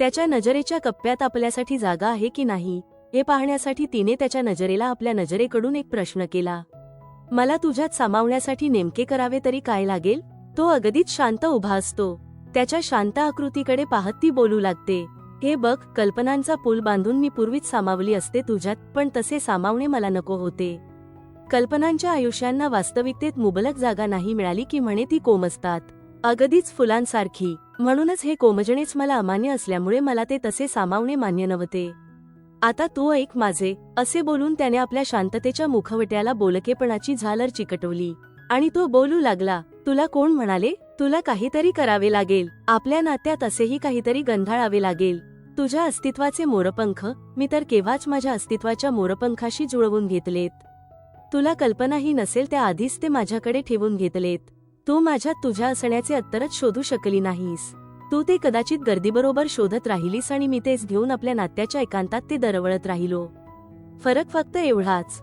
त्याच्या नजरेच्या कप्प्यात आपल्यासाठी जागा आहे की नाही हे पाहण्यासाठी तिने त्याच्या नजरेला आपल्या नजरेकडून एक प्रश्न केला. मला तुझ्यात सामावण्यासाठी नेमके करावे तरी काय लागेल? तो अगदीच शांत उभा असतो. त्याच्या शांत आकृतीकडे पाहत ती बोलू लागते. हे बघ कल्पनांचा पूल बांधून मी पूर्वीच सामावली असते तुझ्यात पण तसे सामावणे मला नको होते. कल्पनांच्या आयुष्यांना वास्तविकतेत मुबलक जागा नाही मिळाली की म्हणे ती कोमसतात अगदीच फुलांसारखी. म्हणूनच हे कोमजणेच मला अमान्य असल्यामुळे मला ते तसे सामावणे मान्य नव्हते. आता तू ऐक माझे असे बोलून त्याने आपल्या शांततेच्या मुखवट्याला बोलकेपणाची झालर चिकटवली. आणि तो बोलू लागला तुला कोण म्हणाले? तुला काहीतरी करावे लागेल. आपल्या नात्यात असेही काहीतरी गंधाळावे लागेल. तुझ्या अस्तित्वाचे मोरपंख मी तर केव्हाच माझ्या अस्तित्वाच्या मोरपंखाशी जुळवून घेतलेत. तुला कल्पनाही नसेल त्या आधीच ते माझ्याकडे ठेवून घेतलेत. तू माझ्यात तुझ्या असण्याचे अत्तरच शोधू शकली नाहीस. तू ते कदाचित गर्दीबरोबर शोधत राहिलीस आणि मी तेच घेऊन आपल्या नात्याच्या एकांतात ते दरवळत राहिलो. फरक फक्त एवढाच.